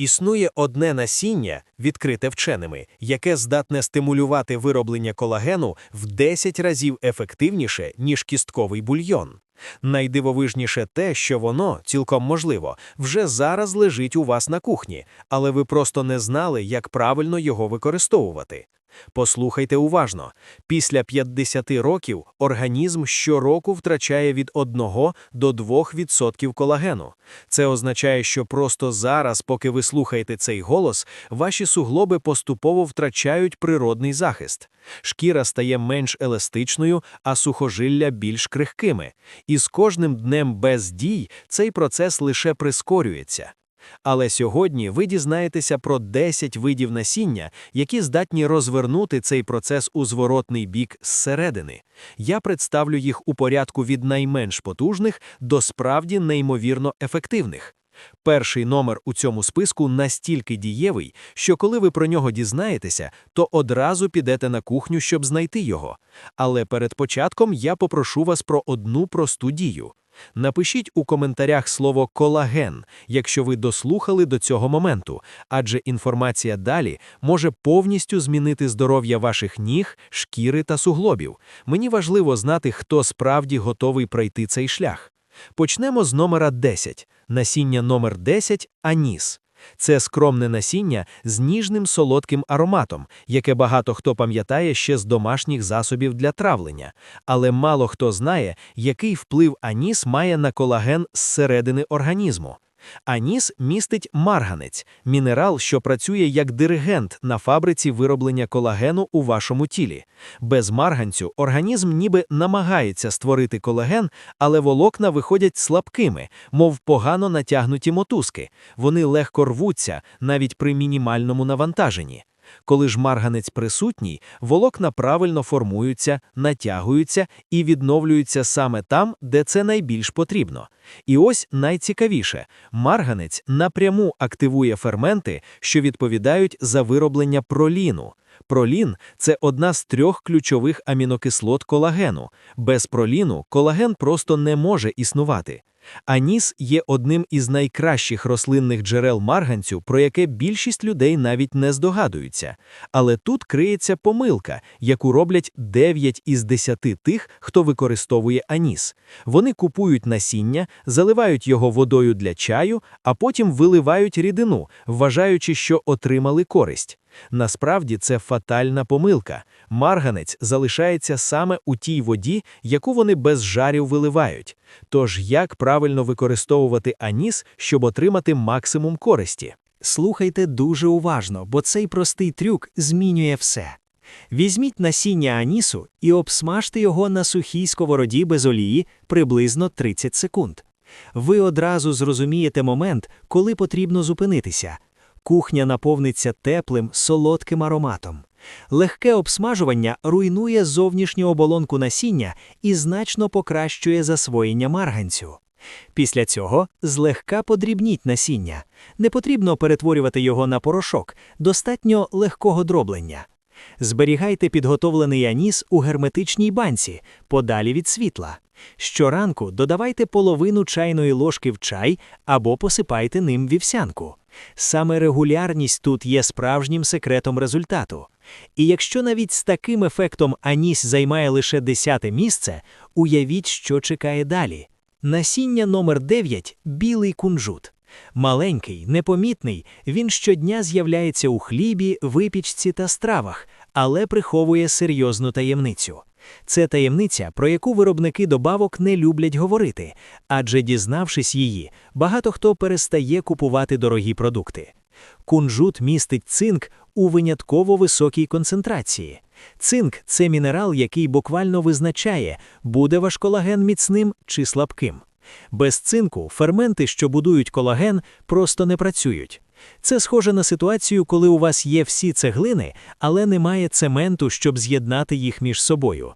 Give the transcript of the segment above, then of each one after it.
Існує одне насіння, відкрите вченими, яке здатне стимулювати вироблення колагену в 10 разів ефективніше, ніж кістковий бульйон. Найдивовижніше те, що воно, цілком можливо, вже зараз лежить у вас на кухні, але ви просто не знали, як правильно його використовувати. Послухайте уважно: після 50 років організм щороку втрачає від 1 до 2% колагену. Це означає, що просто зараз, поки ви слухаєте цей голос, ваші суглоби поступово втрачають природний захист. Шкіра стає менш еластичною, а сухожилля більш крихкими. І з кожним днем без дій цей процес лише прискорюється. Але сьогодні ви дізнаєтеся про 10 видів насіння, які здатні розвернути цей процес у зворотний бік зсередини. Я представлю їх у порядку від найменш потужних до справді неймовірно ефективних. Перший номер у цьому списку настільки дієвий, що коли ви про нього дізнаєтеся, то одразу підете на кухню, щоб знайти його. Але перед початком я попрошу вас про одну просту дію. Напишіть у коментарях слово колаген, якщо ви дослухали до цього моменту, адже інформація далі може повністю змінити здоров'я ваших ніг, шкіри та суглобів. Мені важливо знати, хто справді готовий пройти цей шлях. Почнемо з номера 10. Насіння номер 10 аніс. Це скромне насіння з ніжним солодким ароматом, яке багато хто пам'ятає ще з домашніх засобів для травлення, але мало хто знає, який вплив аніс має на колаген зсередини організму. Аніс містить марганець, мінерал, що працює як диригент на фабриці вироблення колагену у вашому тілі. Без марганцю організм ніби намагається створити колаген, але волокна виходять слабкими, мов погано натягнуті мотузки. Вони легко рвуться навіть при мінімальному навантаженні. Коли ж марганець присутній, волокна правильно формуються, натягуються і відновлюються саме там, де це найбільш потрібно. І ось найцікавіше: марганець напряму активує ферменти, що відповідають за вироблення проліну. Пролін це одна з трьох ключових амінокислот колагену. Без проліну колаген просто не може існувати. Аніс є одним із найкращих рослинних джерел марганцю, про яке більшість людей навіть не здогадуються. Але тут криється помилка, яку роблять 9 із 10 тих, хто використовує аніс. Вони купують насіння, заливають його водою для чаю, а потім виливають рідину, вважаючи, що отримали користь. Насправді це фатальна помилка. Марганець залишається саме у тій воді, яку вони без жарів виливають. Тож як правильно використовувати аніс, щоб отримати максимум користі? Слухайте дуже уважно, бо цей простий трюк змінює все. Візьміть насіння анісу і обсмажте його на сухій сковороді без олії приблизно 30 секунд. Ви одразу зрозумієте момент, коли потрібно зупинитися. Кухня наповниться теплим, солодким ароматом. Легке обсмажування руйнує зовнішню оболонку насіння і значно покращує засвоєння марганцю. Після цього злегка подрібніть насіння. Не потрібно перетворювати його на порошок, достатньо легкого дроблення. Зберігайте підготовлений аніс у герметичній банці, подалі від світла. Щоранку додавайте половину чайної ложки в чай або посипайте ним вівсянку. Саме регулярність тут є справжнім секретом результату. І якщо навіть з таким ефектом аніс займає лише десяте місце, уявіть, що чекає далі. Насіння номер 9 білий кунжут. Маленький, непомітний, він щодня з'являється у хлібі, випічці та стравах, але приховує серйозну таємницю. Це таємниця, про яку виробники добавок не люблять говорити, адже, дізнавшись її, багато хто перестає купувати дорогі продукти. Кунжут містить цинк у винятково високій концентрації. Цинк це мінерал, який буквально визначає, буде ваш колаген міцним чи слабким. Без цинку ферменти, що будують колаген, просто не працюють. Це схоже на ситуацію, коли у вас є всі цеглини, але немає цементу, щоб з'єднати їх між собою.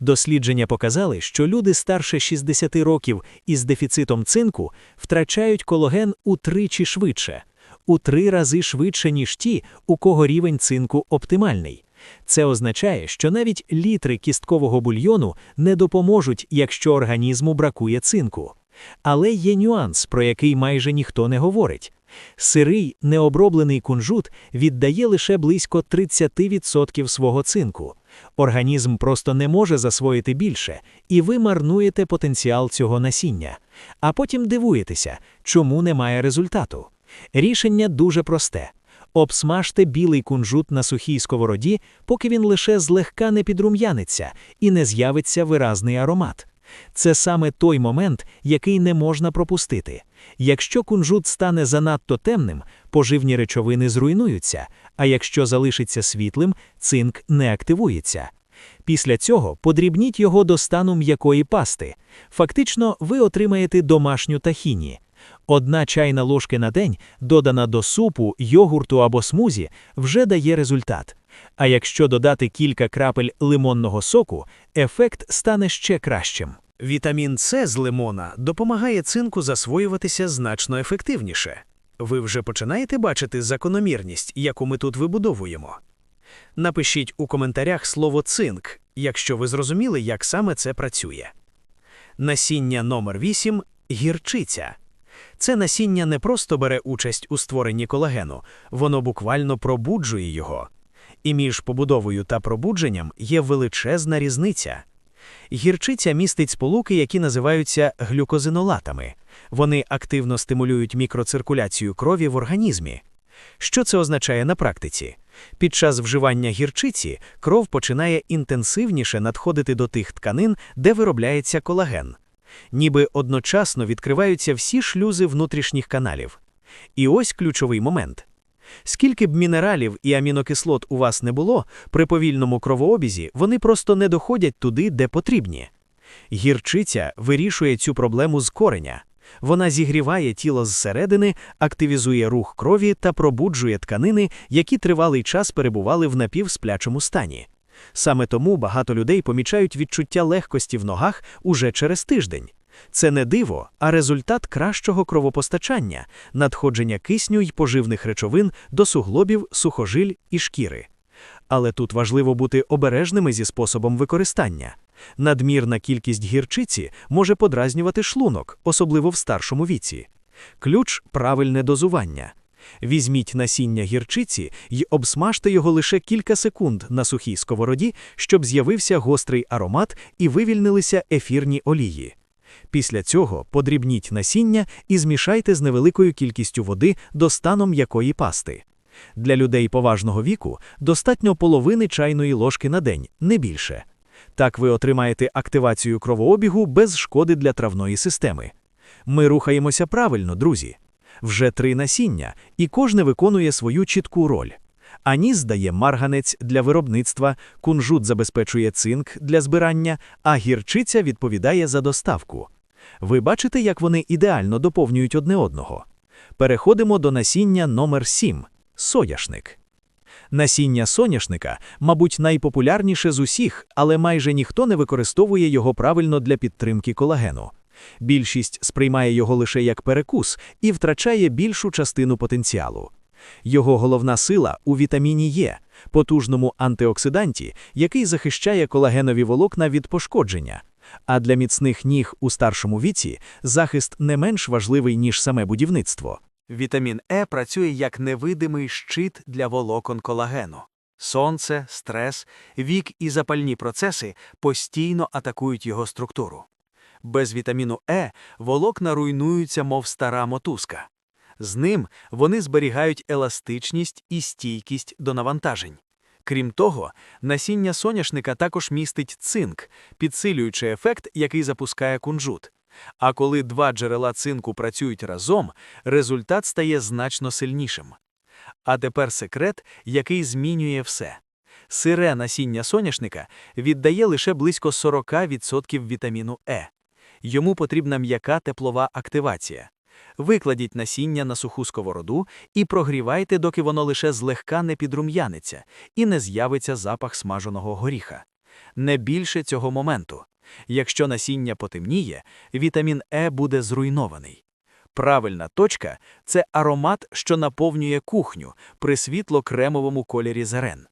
Дослідження показали, що люди старше 60 років із дефіцитом цинку втрачають кологен утричі швидше, у три рази швидше, ніж ті, у кого рівень цинку оптимальний. Це означає, що навіть літри кісткового бульйону не допоможуть, якщо організму бракує цинку. Але є нюанс, про який майже ніхто не говорить. Сирий, необроблений кунжут віддає лише близько 30% свого цинку. Організм просто не може засвоїти більше, і ви марнуєте потенціал цього насіння. А потім дивуєтеся, чому немає результату. Рішення дуже просте. Обсмажте білий кунжут на сухій сковороді, поки він лише злегка не підрум'яниться і не з'явиться виразний аромат. Це саме той момент, який не можна пропустити. Якщо кунжут стане занадто темним, поживні речовини зруйнуються, а якщо залишиться світлим, цинк не активується. Після цього подрібніть його до стану м'якої пасти. Фактично, ви отримаєте домашню тахіні. Одна чайна ложка на день, додана до супу, йогурту або смузі, вже дає результат. А якщо додати кілька крапель лимонного соку, ефект стане ще кращим. Вітамін С з лимона допомагає цинку засвоюватися значно ефективніше. Ви вже починаєте бачити закономірність, яку ми тут вибудовуємо. Напишіть у коментарях слово цинк, якщо ви зрозуміли, як саме це працює. Насіння номер 8 гірчиця. Це насіння не просто бере участь у створенні колагену, воно буквально пробуджує його. І між побудовою та пробудженням є величезна різниця. Гірчиця містить сполуки, які називаються глюкозинолатами. Вони активно стимулюють мікроциркуляцію крові в організмі. Що це означає на практиці? Під час вживання гірчиці кров починає інтенсивніше надходити до тих тканин, де виробляється колаген. Ніби одночасно відкриваються всі шлюзи внутрішніх каналів. І ось ключовий момент. Скільки б мінералів і амінокислот у вас не було, при повільному кровообізі вони просто не доходять туди, де потрібні. Гірчиця вирішує цю проблему з кореня. Вона зігріває тіло зсередини, активізує рух крові та пробуджує тканини, які тривалий час перебували в напівсплячому стані. Саме тому багато людей помічають відчуття легкості в ногах уже через тиждень. Це не диво, а результат кращого кровопостачання, надходження кисню й поживних речовин до суглобів, сухожиль і шкіри. Але тут важливо бути обережними зі способом використання. Надмірна кількість гірчиці може подразнювати шлунок, особливо в старшому віці. Ключ правильне дозування. Візьміть насіння гірчиці й обсмажте його лише кілька секунд на сухій сковороді, щоб з'явився гострий аромат і вивільнилися ефірні олії. Після цього подрібніть насіння і змішайте з невеликою кількістю води до стану м'якої пасти. Для людей поважного віку достатньо половини чайної ложки на день, не більше. Так ви отримаєте активацію кровообігу без шкоди для травної системи. Ми рухаємося правильно, друзі. Вже три насіння, і кожне виконує свою чітку роль. Аніс дає марганець для виробництва, кунжут забезпечує цинк для збирання, а гірчиця відповідає за доставку. Ви бачите, як вони ідеально доповнюють одне одного. Переходимо до насіння номер 7 соняшник. Насіння соняшника, мабуть, найпопулярніше з усіх, але майже ніхто не використовує його правильно для підтримки колагену. Більшість сприймає його лише як перекус і втрачає більшу частину потенціалу. Його головна сила у вітаміні Е, потужному антиоксиданті, який захищає колагенові волокна від пошкодження. А для міцних ніг у старшому віці захист не менш важливий, ніж саме будівництво. Вітамін Е працює як невидимий щит для волокон колагену. Сонце, стрес, вік і запальні процеси постійно атакують його структуру. Без вітаміну Е волокна руйнуються, мов стара мотузка. З ним вони зберігають еластичність і стійкість до навантажень. Крім того, насіння соняшника також містить цинк, підсилюючи ефект, який запускає кунжут. А коли два джерела цинку працюють разом, результат стає значно сильнішим. А тепер секрет, який змінює все. Сире насіння соняшника віддає лише близько 40% вітаміну Е. Йому потрібна м'яка теплова активація. Викладіть насіння на суху сковороду і прогрівайте, доки воно лише злегка не підрум'яниться і не з'явиться запах смаженого горіха. Не більше цього моменту. Якщо насіння потемніє, вітамін Е буде зруйнований. Правильна точка це аромат, що наповнює кухню при світло-кремовому кольорі зерен.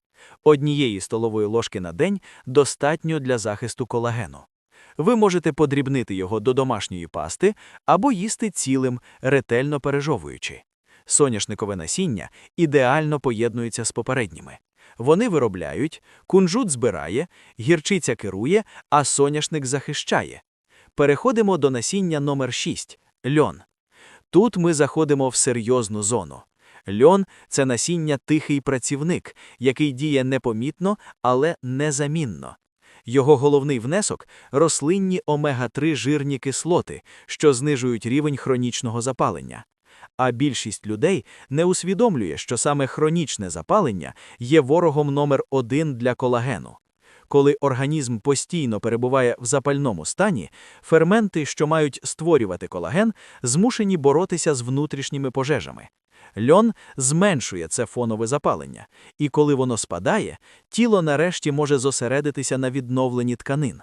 Однієї столової ложки на день достатньо для захисту колагену. Ви можете подрібнити його до домашньої пасти або їсти цілим, ретельно пережовуючи. Соняшникове насіння ідеально поєднується з попередніми. Вони виробляють, кунжут збирає, гірчиця керує, а соняшник захищає. Переходимо до насіння номер 6 – льон. Тут ми заходимо в серйозну зону. Льон – це насіння тихий працівник, який діє непомітно, але незамінно. Його головний внесок – рослинні омега-3 жирні кислоти, що знижують рівень хронічного запалення. А більшість людей не усвідомлює, що саме хронічне запалення є ворогом номер один для колагену. Коли організм постійно перебуває в запальному стані, ферменти, що мають створювати колаген, змушені боротися з внутрішніми пожежами. Льон зменшує це фонове запалення, і коли воно спадає, тіло нарешті може зосередитися на відновленні тканин.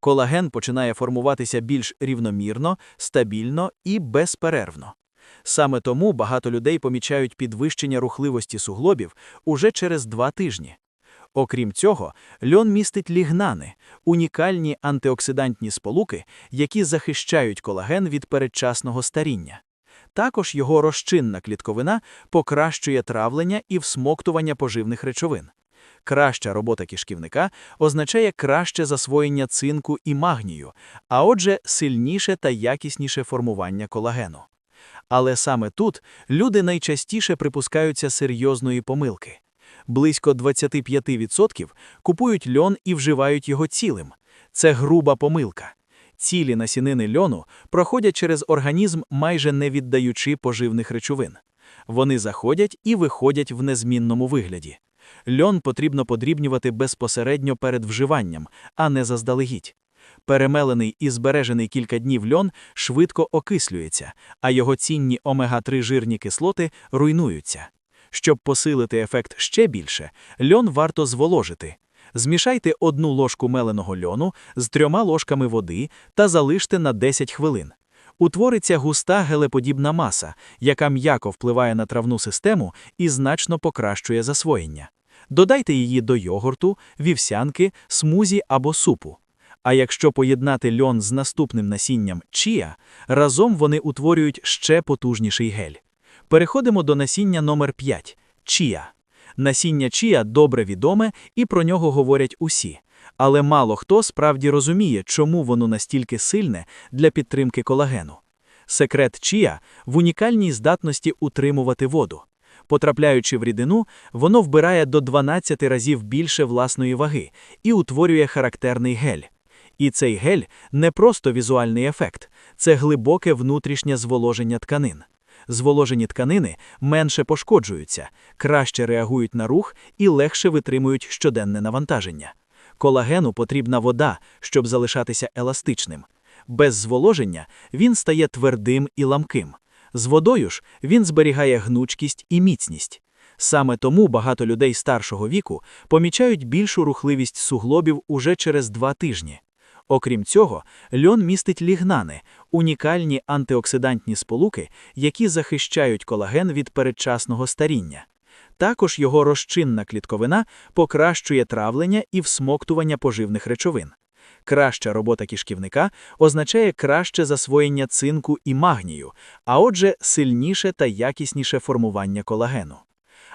Колаген починає формуватися більш рівномірно, стабільно і безперервно. Саме тому багато людей помічають підвищення рухливості суглобів уже через два тижні. Окрім цього, льон містить лігнани – унікальні антиоксидантні сполуки, які захищають колаген від передчасного старіння. Також його розчинна клітковина покращує травлення і всмоктування поживних речовин. Краща робота кишківника означає краще засвоєння цинку і магнію, а отже, сильніше та якісніше формування колагену. Але саме тут люди найчастіше припускаються серйозної помилки. Близько 25% купують льон і вживають його цілим. Це груба помилка. Цілі насінини льону проходять через організм, майже не віддаючи поживних речовин. Вони заходять і виходять в незмінному вигляді. Льон потрібно подрібнювати безпосередньо перед вживанням, а не заздалегідь. Перемелений і збережений кілька днів льон швидко окислюється, а його цінні омега-3 жирні кислоти руйнуються. Щоб посилити ефект ще більше, льон варто зволожити. Змішайте одну ложку меленого льону з трьома ложками води та залиште на 10 хвилин. Утвориться густа гелеподібна маса, яка м'яко впливає на травну систему і значно покращує засвоєння. Додайте її до йогурту, вівсянки, смузі або супу. А якщо поєднати льон з наступним насінням чія, разом вони утворюють ще потужніший гель. Переходимо до насіння номер 5 – чія. Насіння чія добре відоме і про нього говорять усі. Але мало хто справді розуміє, чому воно настільки сильне для підтримки колагену. Секрет чія в унікальній здатності утримувати воду. Потрапляючи в рідину, воно вбирає до 12 разів більше власної ваги і утворює характерний гель. І цей гель не просто візуальний ефект, це глибоке внутрішнє зволоження тканин. Зволожені тканини менше пошкоджуються, краще реагують на рух і легше витримують щоденне навантаження. Колагену потрібна вода, щоб залишатися еластичним. Без зволоження він стає твердим і ламким. З водою ж він зберігає гнучкість і міцність. Саме тому багато людей старшого віку помічають більшу рухливість суглобів уже через два тижні. Окрім цього, льон містить лігнани – унікальні антиоксидантні сполуки, які захищають колаген від передчасного старіння. Також його розчинна клітковина покращує травлення і всмоктування поживних речовин. Краща робота кишківника означає краще засвоєння цинку і магнію, а отже, сильніше та якісніше формування колагену.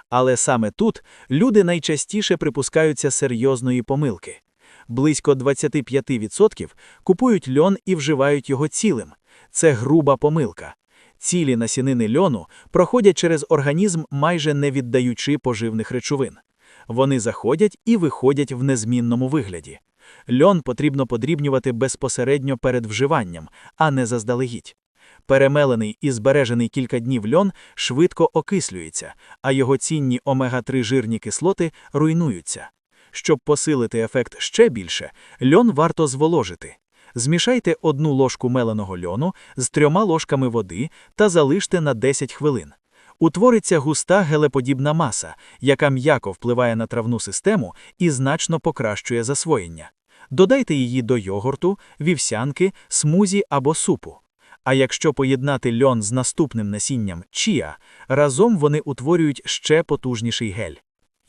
Але саме тут люди найчастіше припускаються серйозної помилки. Близько 25% купують льон і вживають його цілим. Це груба помилка. Цілі насінини льону проходять через організм, майже не віддаючи поживних речовин. Вони заходять і виходять в незмінному вигляді. Льон потрібно подрібнювати безпосередньо перед вживанням, а не заздалегідь. Перемелений і збережений кілька днів льон швидко окислюється, а його цінні омега-3 жирні кислоти руйнуються. Щоб посилити ефект ще більше, льон варто зволожити. Змішайте одну ложку меленого льону з трьома ложками води та залиште на 10 хвилин. Утвориться густа гелеподібна маса, яка м'яко впливає на травну систему і значно покращує засвоєння. Додайте її до йогурту, вівсянки, смузі або супу. А якщо поєднати льон з наступним насінням чія, разом вони утворюють ще потужніший гель.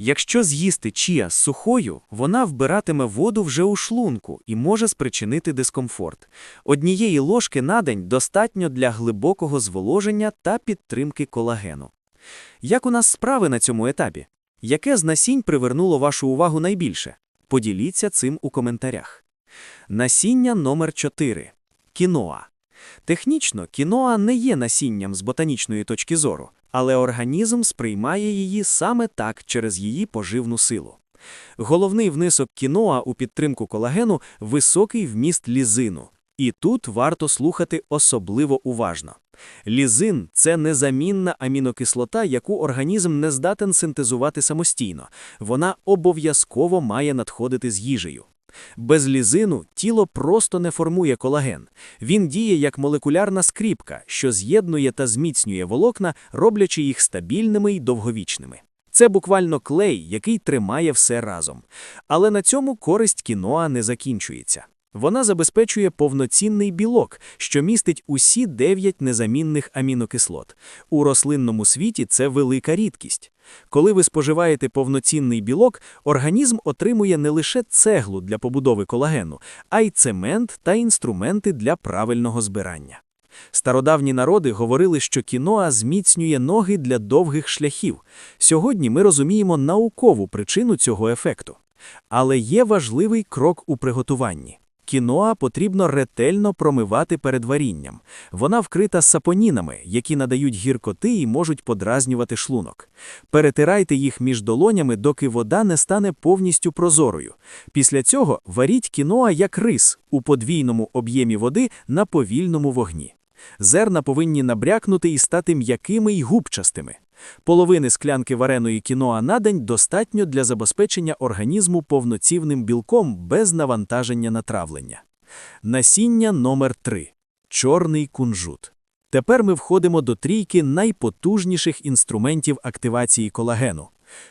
Якщо з'їсти чія з сухою, вона вбиратиме воду вже у шлунку і може спричинити дискомфорт. Однієї ложки на день достатньо для глибокого зволоження та підтримки колагену. Як у нас справи на цьому етапі? Яке з насінь привернуло вашу увагу найбільше? Поділіться цим у коментарях. Насіння номер 4. Кіноа. Технічно, кіноа не є насінням з ботанічної точки зору, але організм сприймає її саме так через її поживну силу. Головний внесок кіноа у підтримку колагену – високий вміст лізину. І тут варто слухати особливо уважно. Лізин – це незамінна амінокислота, яку організм не здатен синтезувати самостійно. Вона обов'язково має надходити з їжею. Без лізину тіло просто не формує колаген. Він діє як молекулярна скріпка, що з'єднує та зміцнює волокна, роблячи їх стабільними й довговічними. Це буквально клей, який тримає все разом. Але на цьому користь кіноа не закінчується. Вона забезпечує повноцінний білок, що містить усі дев'ять незамінних амінокислот. У рослинному світі це велика рідкість. Коли ви споживаєте повноцінний білок, організм отримує не лише цеглу для побудови колагену, а й цемент та інструменти для правильного збирання. Стародавні народи говорили, що кіноа зміцнює ноги для довгих шляхів. Сьогодні ми розуміємо наукову причину цього ефекту. Але є важливий крок у приготуванні. Кіноа потрібно ретельно промивати перед варінням. Вона вкрита сапонінами, які надають гіркоти і можуть подразнювати шлунок. Перетирайте їх між долонями, доки вода не стане повністю прозорою. Після цього варіть кіноа як рис у подвійному об'ємі води на повільному вогні. Зерна повинні набрякнути і стати м'якими й губчастими. Половини склянки вареної кіноа на день достатньо для забезпечення організму повноцінним білком без навантаження на травлення. Насіння номер 3 Чорний кунжут. Тепер ми входимо до трійки найпотужніших інструментів активації колагену.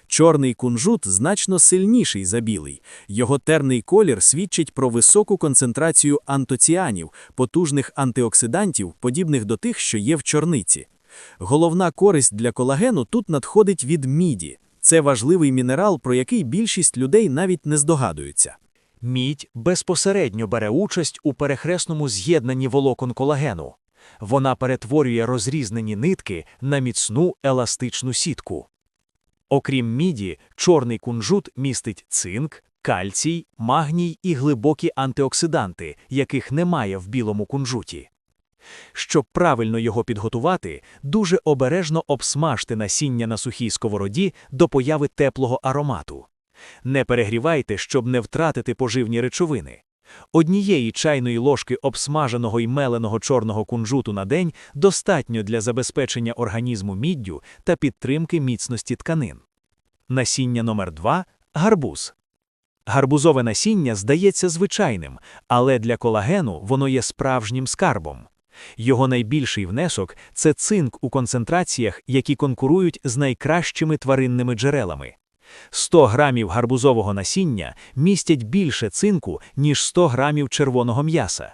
Чорний кунжут значно сильніший за білий. Його терний колір свідчить про високу концентрацію антоціанів, потужних антиоксидантів, подібних до тих, що є в чорниці. Головна користь для колагену тут надходить від міді. Це важливий мінерал, про який більшість людей навіть не здогадуються. Мідь безпосередньо бере участь у перехресному з'єднанні волокон колагену. Вона перетворює розрізнені нитки на міцну еластичну сітку. Окрім міді, чорний кунжут містить цинк, кальцій, магній і глибокі антиоксиданти, яких немає в білому кунжуті. Щоб правильно його підготувати, дуже обережно обсмажте насіння на сухій сковороді до появи теплого аромату. Не перегрівайте, щоб не втратити поживні речовини. Однієї чайної ложки обсмаженого й меленого чорного кунжуту на день достатньо для забезпечення організму міддю та підтримки міцності тканин. Насіння номер 2 гарбуз. Гарбузове насіння здається звичайним, але для колагену воно є справжнім скарбом. Його найбільший внесок це цинк у концентраціях, які конкурують з найкращими тваринними джерелами. 100 грамів гарбузового насіння містять більше цинку, ніж 100 грамів червоного м'яса.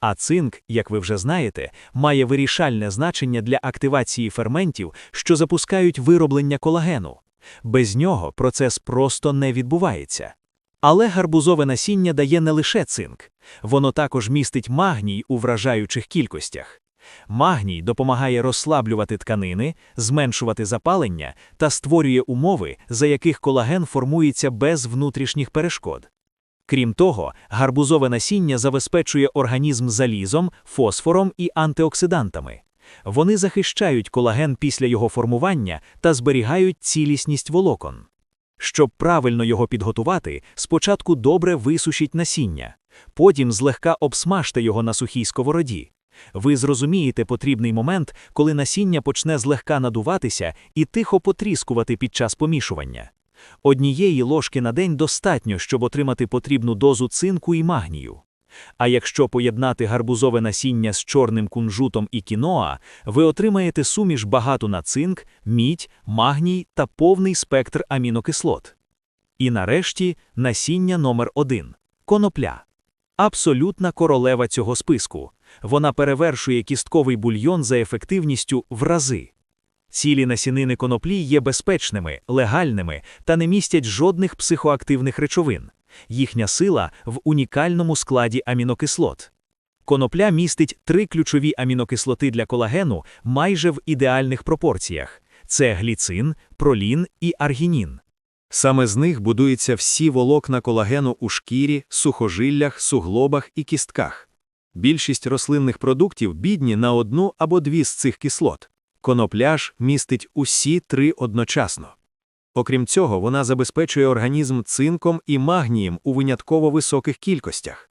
А цинк, як ви вже знаєте, має вирішальне значення для активації ферментів, що запускають вироблення колагену. Без нього процес просто не відбувається. Але гарбузове насіння дає не лише цинк, воно також містить магній у вражаючих кількостях. Магній допомагає розслаблювати тканини, зменшувати запалення та створює умови, за яких колаген формується без внутрішніх перешкод. Крім того, гарбузове насіння забезпечує організм залізом, фосфором і антиоксидантами. Вони захищають колаген після його формування та зберігають цілісність волокон. Щоб правильно його підготувати, спочатку добре висушіть насіння, потім злегка обсмажте його на сухій сковороді. Ви зрозумієте потрібний момент, коли насіння почне злегка надуватися і тихо потріскувати під час помішування. Однієї ложки на день достатньо, щоб отримати потрібну дозу цинку і магнію. А якщо поєднати гарбузове насіння з чорним кунжутом і кіноа, ви отримаєте суміш багату на цинк, мідь, магній та повний спектр амінокислот. І нарешті насіння номер 1 конопля. Абсолютна королева цього списку. Вона перевершує кістковий бульйон за ефективністю в рази. Цілі насінини коноплі є безпечними, легальними та не містять жодних психоактивних речовин. Їхня сила в унікальному складі амінокислот. Конопля містить три ключові амінокислоти для колагену майже в ідеальних пропорціях. це гліцин, пролін і аргінін. Саме з них будуються всі волокна колагену у шкірі, сухожиллях, суглобах і кістках. Більшість рослинних продуктів бідні на одну або дві з цих кислот. Конопляж містить усі три одночасно. Окрім цього, вона забезпечує організм цинком і магнієм у винятково високих кількостях.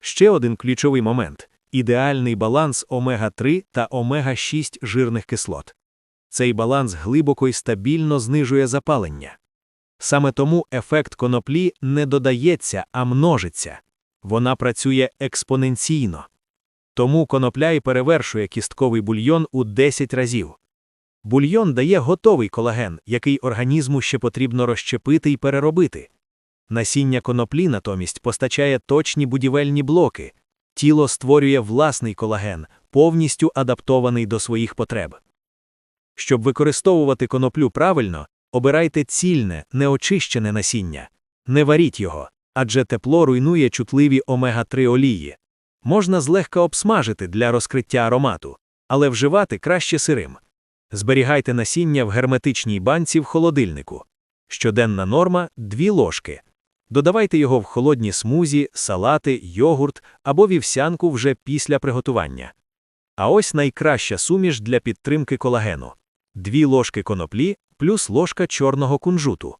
Ще один ключовий момент ідеальний баланс омега-3 та омега-6 жирних кислот. Цей баланс глибоко і стабільно знижує запалення. Саме тому ефект коноплі не додається, а множиться. Вона працює експоненційно. Тому конопля й перевершує кістковий бульйон у 10 разів. Бульйон дає готовий колаген, який організму ще потрібно розщепити і переробити. Насіння коноплі натомість постачає точні будівельні блоки. Тіло створює власний колаген, повністю адаптований до своїх потреб. Щоб використовувати коноплю правильно, обирайте цільне, неочищене насіння. Не варіть його, адже тепло руйнує чутливі омега-3 олії. Можна злегка обсмажити для розкриття аромату, але вживати краще сирим. Зберігайте насіння в герметичній банці в холодильнику. Щоденна норма 2 ложки. Додавайте його в холодні смузі, салати, йогурт або вівсянку вже після приготування. А ось найкраща суміш для підтримки колагену. 2 ложки коноплі плюс ложка чорного кунжуту.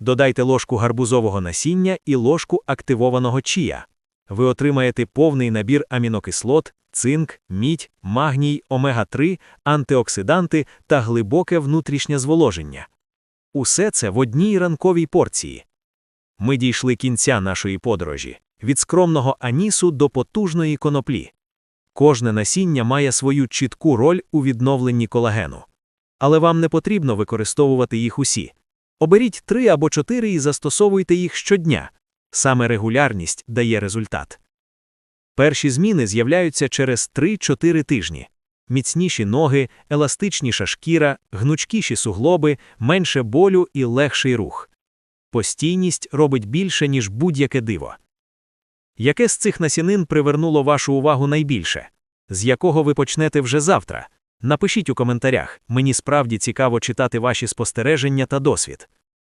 Додайте ложку гарбузового насіння і ложку активованого чія. Ви отримаєте повний набір амінокислот, цинк, мідь, магній, омега-3, антиоксиданти та глибоке внутрішнє зволоження. Усе це в одній ранковій порції. Ми дійшли кінця нашої подорожі від скромного анісу до потужної коноплі. Кожне насіння має свою чітку роль у відновленні колагену. Але вам не потрібно використовувати їх усі. Оберіть три або чотири і застосовуйте їх щодня. Саме регулярність дає результат. Перші зміни з'являються через 3-4 тижні. Міцніші ноги, еластичніша шкіра, гнучкіші суглоби, менше болю і легший рух. Постійність робить більше, ніж будь-яке диво. Яке з цих насінин привернуло вашу увагу найбільше? З якого ви почнете вже завтра? Напишіть у коментарях, мені справді цікаво читати ваші спостереження та досвід.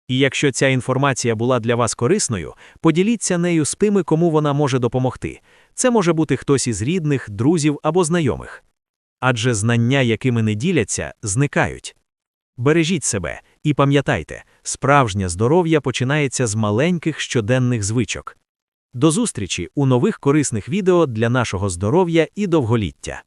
І якщо ця інформація була для вас корисною, поділіться нею з тими, кому вона може допомогти. Це може бути хтось із рідних, друзів або знайомих. Адже знання, якими не діляться, зникають. Бережіть себе і пам'ятайте, справжнє здоров'я починається з маленьких щоденних звичок. До зустрічі у нових корисних відео для нашого здоров'я і довголіття.